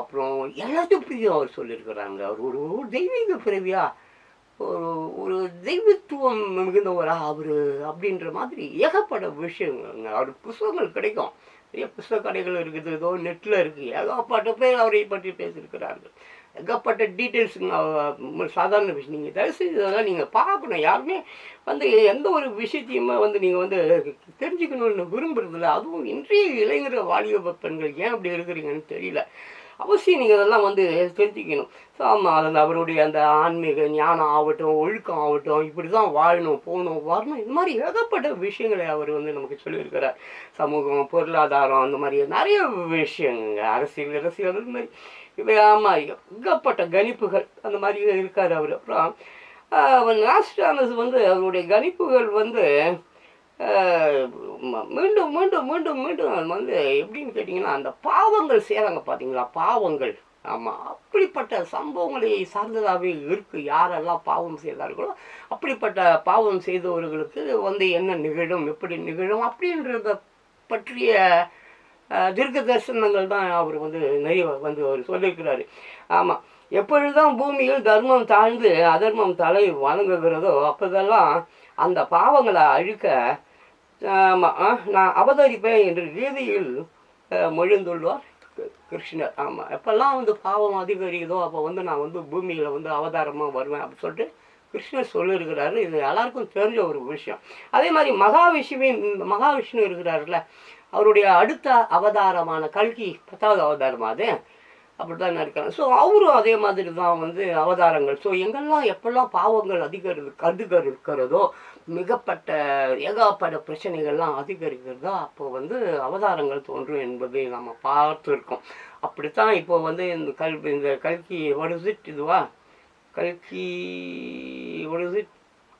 அப்புறம் எல்லாத்தையும் பிரியும் அவர் சொல்லியிருக்கிறாங்க அவர் ஒரு ஒரு தெய்வீக பிறவியா? ஒரு ஒரு தெய்வத்துவம் மிகுந்தவரா அவர்? அப்படின்ற மாதிரி ஏகப்பட்ட விஷயங்க அவர் புஸ்தகங்கள் கிடைக்கும். நிறைய புஸ்தக கடைகள் இருக்குது ஏதோ நெட்டில் இருக்குது ஏகப்பட்ட பேர் அவரை பற்றி பேசியிருக்கிறார்கள். ஏகப்பட்ட டீட்டெயில்ஸுங்க சாதாரண விஷயம். நீங்கள் தயவுசெய்து இதெல்லாம் நீங்கள் பார்க்கணும். யாருமே வந்து எந்த ஒரு விஷயத்தையுமே வந்து நீங்கள் வந்து தெரிஞ்சுக்கணும்னு விரும்புறதில்ல. அதுவும் இன்றைய இளைஞர் வாலிப பெண்கள் ஏன் அப்படி இருக்கிறீங்கன்னு தெரியல. அவசியம் நீங்கள் இதெல்லாம் வந்து செலுத்திக்கணும் ஸோ ஆமாம் அது அவருடைய அந்த ஆன்மீக ஞானம் ஆகட்டும் ஒழுக்கம் ஆகட்டும் இப்படி தான் வாழணும் போகணும் வரணும் இந்த மாதிரி ஏகப்பட்ட விஷயங்களை அவர் வந்து நமக்கு சொல்லியிருக்கிறார். சமூகம் பொருளாதாரம் அந்த மாதிரி நிறைய விஷயங்க அரசியல் அரசியல் அந்த மாதிரி. இவை ஆமாம் ஏகப்பட்ட கணிப்புகள் அந்த மாதிரி இருக்கார் அவர். அப்புறம் நாஸ்டானஸ் வந்து அவருடைய கணிப்புகள் வந்து மீண்டும் மீண்டும் மீண்டும் மீண்டும் வந்து எப்படின்னு கேட்டிங்கன்னா அந்த பாவங்கள் செய்கிறாங்க பார்த்தீங்களா பாவங்கள். ஆமாம் அப்படிப்பட்ட சம்பவங்களை சார்ந்ததாகவே இருக்குது யாரெல்லாம் பாவம் செய்தார்களோ அப்படிப்பட்ட பாவம் செய்தவர்களுக்கு வந்து என்ன நிகழும் எப்படி நிகழும் அப்படின்றத பற்றிய தீர்க்க தரிசனங்கள் தான் அவர் வந்து நிறைய வந்து அவர் சொல்லியிருக்கிறாரு. ஆமாம் எப்பொழுதுதான் பூமியில் தர்மம் தாழ்ந்து அதர்மம் தலை வணங்குகிறதோ அப்போதெல்லாம் அந்த பாவங்களை அழிக்க ஆமாம் நான் அவதரிப்பேன் என்று ரீதியில் மொழிந்துள்ளார் கிருஷ்ணர். ஆமாம் எப்பெல்லாம் வந்து பாவம் அதிகரிக்குதோ அப்போ வந்து நான் வந்து பூமியில் வந்து அவதாரமாக வருவேன் அப்படின்னு சொல்லிட்டு கிருஷ்ணர் சொல்லியிருக்கிறாரு. இது எல்லாருக்கும் தெரிஞ்ச ஒரு விஷயம். அதே மாதிரி மகாவிஷ்ணுவின் மகாவிஷ்ணு இருக்கிறாருல்ல அவருடைய அடுத்த அவதாரமான கல்கி பத்தாவது அவதாரமா அது? அப்படி தான் இருக்காங்க. ஸோ அவரும் அதே மாதிரி தான் வந்து அவதாரங்கள். ஸோ எங்கெல்லாம் எப்பெல்லாம் பாவங்கள் அதிகரி அதிகரி இருக்கிறதோ மிகப்பட்ட ஏகாப்பட்ட பிரச்சனைகள்லாம் அதிகரிக்கிறதோ அப்போ வந்து அவதாரங்கள் தோன்றும் என்பதை நம்ம பார்த்துருக்கோம். அப்படித்தான் இப்போ வந்து இந்த கல் இந்த கல்கி வடுசிட் இதுவா? கல்கி வடுசிட்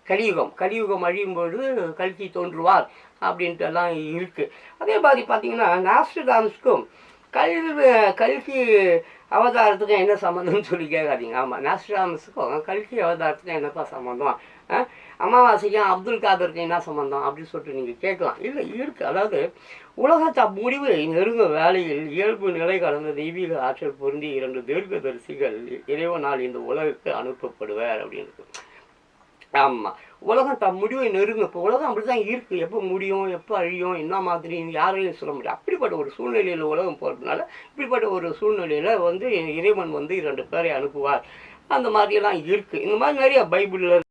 கலியுகம். கலியுகம் அழியும் பொழுது கல்கி தோன்றுவார் அப்படின்ட்டு எல்லாம் இருக்குது அதே மாதிரி பார்த்தீங்கன்னா நாஸ்ட்ராம்ஸ்க்கும் கல்வி கல்கி அவதாரத்துக்கும் என்ன சம்மந்தம்னு சொல்லி கேட்காதீங்க. ஆமாம் நாஸ்ட்ராம்ஸுக்கும் கல்கி அவதாரத்துக்கும் என்னப்பா சம்மந்தம்? ஆ? அமாவாசைக்கும் அப்துல் காதருக்கும் என்ன சம்மந்தம்? அப்படின்னு சொல்லிட்டு நீங்கள் கேட்கலாம். இல்லை இருக்குது அதாவது உலகத்தை முடிவு நெருங்கும் வேலையில் இயல்பு நிலை கடந்த தெய்வீக ஆற்றல் பொருந்தி இரண்டு தீர்க்கதரிசிகள் இறைவனால் இந்த உலகுக்கு அனுப்பப்படுவார் அப்படின்னு ஆமாம் உலகம் த முடிவை நெருங்க இப்போ உலகம் அப்படி தான் இருக்குது எப்போ முடியும் எப்போ அழியும் என்ன மாதிரி யாரையும் சொல்ல முடியாது. அப்படிப்பட்ட ஒரு சூழ்நிலையில் உலகம் போகிறதுனால இப்படிப்பட்ட ஒரு சூழ்நிலையில் வந்து இறைவன் வந்து இரண்டு பேரை அனுப்புவார். அந்த மாதிரியெல்லாம் இருக்குது இந்த மாதிரி நிறைய பைபிளில்